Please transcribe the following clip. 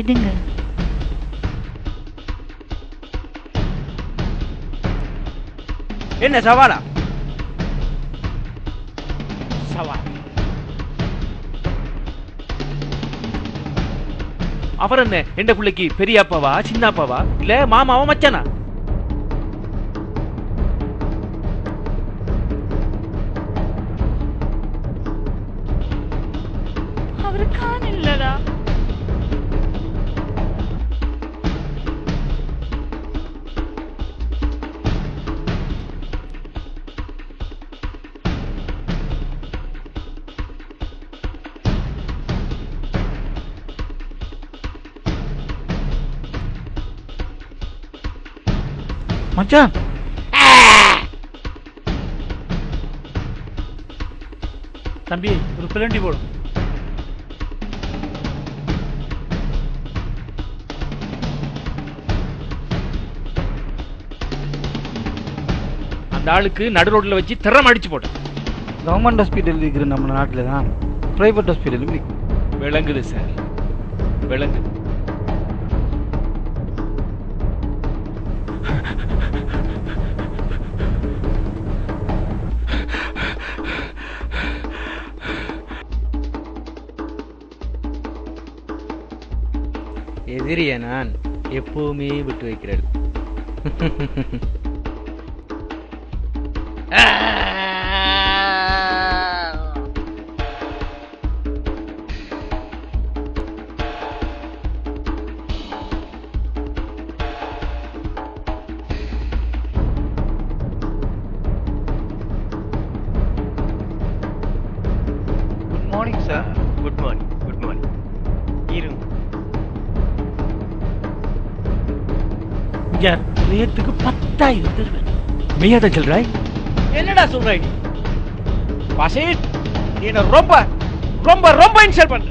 எடுங்க. என்ன சவாலா? சவால். அவர் என்ன எந்த பிள்ளைக்கு பெரியப்பாவா சின்னப்பாவா இல்ல மாமாவா மச்சானா? அவரு காணலடா மச்சான். தம்பி ஒரு பிளண்டி போடும் அந்த ஆளுக்கு நடு ரோட்ல வச்சு திறம் அடிச்சு போட்டேன். கவர்மெண்ட் ஹாஸ்பிட்டல் இருக்கிற நம்ம நாட்டில் தான் ப்ரைவேட் ஹாஸ்பிட்டலும் விளங்குது சார். விளங்குது. எதிரிய நான் எப்பவுமே விட்டு வைக்கிறேன் good morning sir good morning ஐயா ரேட்டுக்கு பத்தாயிரம் தருவேன். மெய்யாத சொல்றாய்? என்னடா சொல்றாய் நீ? நீ என்ன ரொம்ப ரொம்ப ரொம்ப இன்சல்ட் பண்ற.